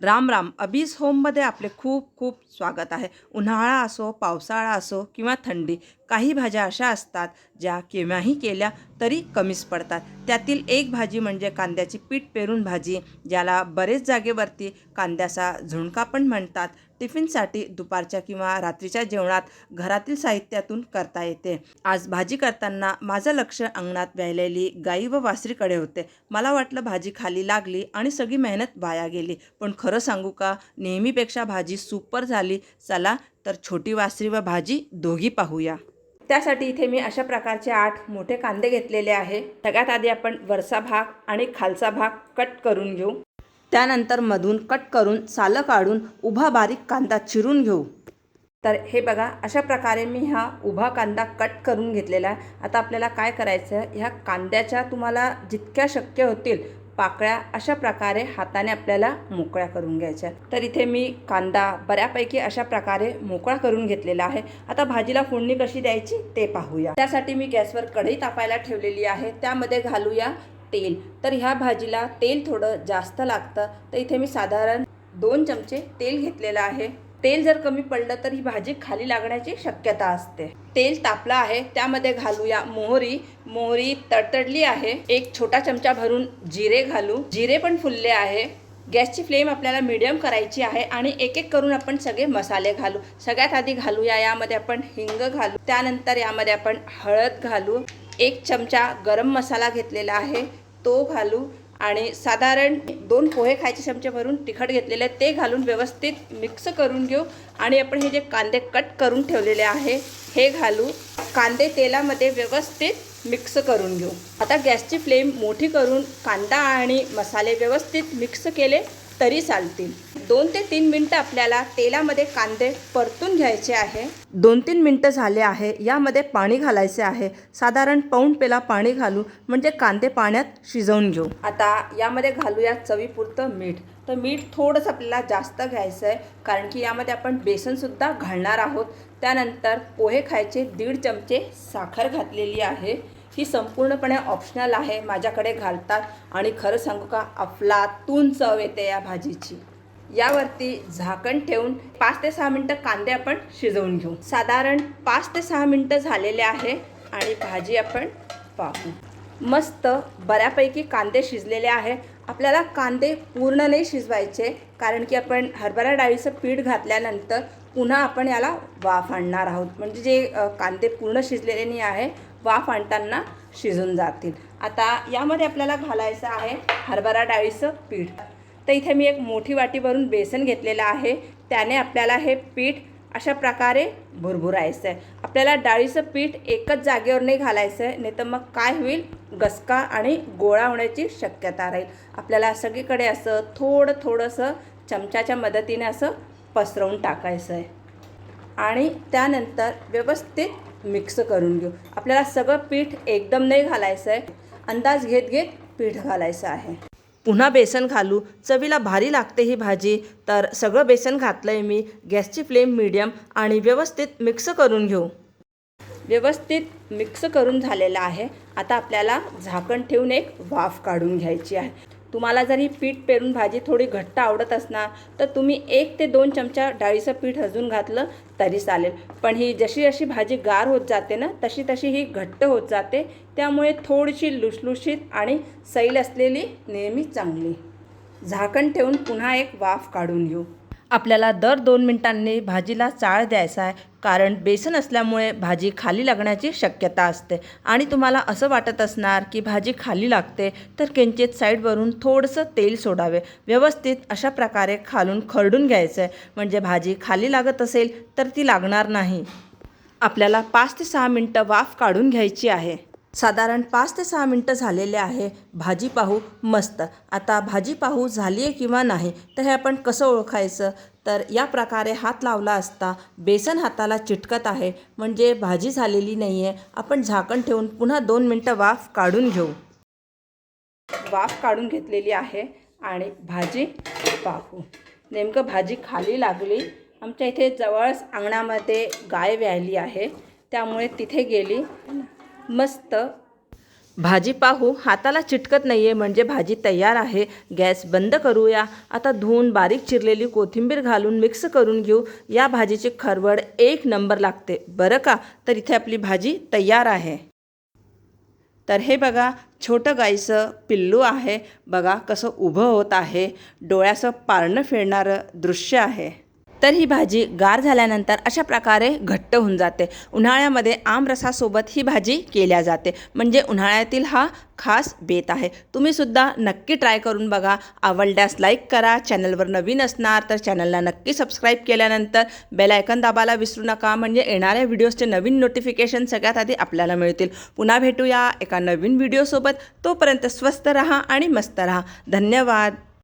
राम राम. अबीज होममध्ये आपले खूप खूप स्वागत आहे. उन्हाळा असो पावसाळा असो किंवा थंडी काही भाज्या अशा असतात ज्या केव्हाही केल्या तरी कमीच पडतात. त्यातील एक भाजी म्हणजे कांद्याची पीठ पेरून भाजी ज्याला बरेच जागेवरती कांद्याचा झुणका पण म्हणतात. टिफिनसाठी दुपारच्या किंवा रात्रीच्या जेवणात घरातील साहित्यातून करता येते. आज भाजी करताना माझं लक्ष अंगणात व्यायलेली गाई व वासरीकडे होते. मला वाटलं भाजी खाली लागली आणि सगळी मेहनत वाया गेली. पण खरं सांगू का? नेहमीपेक्षा भाजी सुपर झाली. चला तर छोटी वासरी व भाजी दोघी पाहूया. त्यासाठी इथे मी अशा प्रकारचे आठ मोठे कांदे घेतलेले आहे. सगळ्यात आधी आपण वरचा भाग आणि खालचा भाग कट करून घेऊ. त्यानंतर मधून कट करून सालं काढून उभा बारीक कांदा चिरून घेऊ. तर हे बघा अशा प्रकारे मी हा उभा कांदा कट करून घेतलेला आहे. आता आपल्याला काय करायचं आहे ह्या कांद्याच्या तुम्हाला जितक्या शक्य होतील पाकळ्या अशा प्रकारे हाताने आपल्याला मोकळ्या करून घ्यायच्या. तर इथे मी कांदा बऱ्यापैकी अशा प्रकारे मोकळा करून घेतलेला आहे. आता भाजीला फोडणी कशी द्यायची ते पाहूया. त्यासाठी मी गॅसवर कढई तापायला ठेवलेली आहे. त्यामध्ये घालूया तेल. तर ह्या भाजीला तेल थोडं जास्त लागतं. तर इथे मी साधारण दोन चमचे तेल घेतलेलं आहे. तेल जर कमी पडलं तर ही भाजी खाली लागण्याची शक्यता असते. तेल तापलं आहे. त्यामध्ये घालूया मोहरी. मोहरी तडतडली आहे. एक छोटा चमचा भरून जिरे घालू. जिरे पण फुलले आहे. गॅसची फ्लेम आपल्याला मिडियम करायची आहे आणि एक एक करून आपण सगळे मसाले घालू. सगळ्यात आधी घालूया यामध्ये आपण हिंग घालू. त्यानंतर यामध्ये आपण हळद घालू. एक चमचा गरम मसाला घेतलेला आहे तो घालू आणि साधारण दोन पोहे खायचे चमचे भरून तिखट घेतलेले आहे ते घालून व्यवस्थित मिक्स करून घेऊ आणि आपण हे जे कांदे कट करून ठेवलेले आहे हे घालू. कांदे तेलामध्ये व्यवस्थित मिक्स करून घेऊ. आता गॅसची फ्लेम मोठी करून कांदा आणि मसाले व्यवस्थित मिक्स केले तरी चालतील. दोन ते तीन मिनटं आपल्याला तेलामध्ये कांदे परतून घ्यायचे आहे. दोन तीन मिनटं झाले आहे. यामध्ये पाणी घालायचे आहे. साधारण पाऊण पेला पाणी घालू म्हणजे कांदे पाण्यात शिजवून घेऊ. आता यामध्ये घालूया चवीपुरतं मीठ. तर मीठ थोडंसं आपल्याला जास्त घ्यायचं आहे कारण की यामध्ये आपण बेसनसुद्धा घालणार आहोत. त्यानंतर पोहे खायचे दीड चमचे साखर घातलेली आहे. ही संपूर्णपणे ऑप्शनल आहे माझ्याकडे घालतात. आणि खरं सांगू का अफलातून चव येते या भाजीची. यावरती झाकण ठेवून पाच ते सहा मिनटं कांदे आपण शिजवून घेऊ. साधारण पाच ते सहा मिनटं झालेले आहे आणि भाजी आपण पाहू. मस्त बऱ्यापैकी कांदे शिजलेले आहे. आपल्याला कांदे पूर्ण नाही शिजवायचे कारण की आपण हरभरा डाळीचं पीठ घातल्यानंतर पुन्हा आपण याला वाफ आणणार आहोत. म्हणजे जे कांदे पूर्ण शिजलेले नाही आहे वाफ आणताना शिजून जातील. आता यामध्ये आपल्याला घालायचं आहे हरभरा डाळीचं पीठ. तर इथे मी एक मोठी वाटी भरून बेसन घेतलेलं आहे. त्याने आपल्याला हे पीठ अशा प्रकारे भुरभुरायचं आहे आपल्याला डाळीचं पीठ एकच जागेवर नाही घालायचं आहे नाही तर मग काय होईल? गसका आणि गोळा होण्याची शक्यता राहील. आपल्याला सगळीकडे असं थोडं थोडंसं चमच्याच्या मदतीने असं पसरवून टाकायचं आहे आणि त्यानंतर व्यवस्थित मिक्स करून घेऊ. आपल्याला सगळं पीठ एकदम नाही घालायचं आहे. अंदाज घेत घेत पीठ घालायचं आहे. पुन्हा बेसन घालू. चवीला भारी लागते ही भाजी. तर सगळं बेसन घातलं आहे मी. गॅसची फ्लेम मीडियम आणि व्यवस्थित मिक्स करून घेऊ. व्यवस्थित मिक्स करून झालेलं आहे. आता आपल्याला झाकण ठेवून एक वाफ काढून घ्यायची आहे. तुम्हाला जर ही पीठ पेरून भाजी थोडी घट्ट आवडत असणार तर तुम्ही एक ते दोन चमचा डाळीचं पीठ अजून घातलं तरी चालेल. पण ही जशी जशी भाजी गार होत जाते ना तशी तशी ही घट्ट होत जाते. त्यामुळे थोडीशी लुसलुशीत आणि सैल असलेली नेहमी चांगली. झाकण ठेवून पुन्हा एक वाफ काढून घेऊ. आपल्याला दर दोन मिनिटांनी भाजीला चाळ द्यायचा आहे. कारण बेसन असल्यामुळे भाजी खाली लागण्याची शक्यता असते. आणि तुम्हाला असं वाटत असणार की भाजी खाली लागते तर किंचित साईडवरून थोडंसं तेल सोडावे. व्यवस्थित अशा प्रकारे खालून खरडून घ्यायचं आहे. म्हणजे भाजी खाली लागत असेल तर ती लागणार नाही. आपल्याला पाच ते सहा मिनटं वाफ काढून घ्यायची आहे. साधारण पाच ते सहा मिनटं झालेले आहे. भाजी पाहू मस्त. आता भाजी पाहू झाली आहे किंवा नाही तर हे आपण कसं ओळखायचं? तर या प्रकारे हात लावला असता बेसन हाताला चिटकत आहे. म्हणजे भाजी झालेली नाही आहे आपण झाकण ठेवून पुन्हा दोन मिनटं वाफ काढून घेऊ. वाफ काढून घेतलेली आहे आणि भाजी पाहू. नेमकं भाजी खाली लागली. आमच्या इथे जवळच अंगणामध्ये गाय व्यायली आहे. त्यामुळे तिथे गेली. मस्त. भाजी पाहू हाताला चिटकत नाही आहे म्हणजे भाजी तयार आहे. गॅस बंद करूया. आता धुवून बारीक चिरलेली कोथिंबीर घालून मिक्स करून घेऊ. या भाजीची खरवड एक नंबर लागते. बरं का? तर इथे आपली भाजी तयार आहे. तर हे बघा छोटं गाईचं पिल्लू आहे. बघा कसं उभं होत आहे. डोळ्याचं पारणं फिरणारं दृश्य आहे. तर ही भाजी गार झाल्यानंतर अशा प्रकारे घट्ट होऊन जाते. उन्हाळ्यामध्ये आमरसासोबत ही भाजी केल्या जाते. म्हणजे उन्हाळ्यातील हा खास बेत आहे. तुम्हीसुद्धा नक्की ट्राय करून बघा. आवडल्यास लाईक करा. चॅनलवर नवीन असणार तर चॅनलला नक्की सबस्क्राईब केल्यानंतर बेल आयकन दाबायला विसरू नका. म्हणजे येणाऱ्या व्हिडिओजचे नवीन नोटिफिकेशन सगळ्यात आधी आपल्याला मिळतील. पुन्हा भेटूया एका नवीन व्हिडिओसोबत. तोपर्यंत स्वस्त रहा आणि मस्त रहा. धन्यवाद.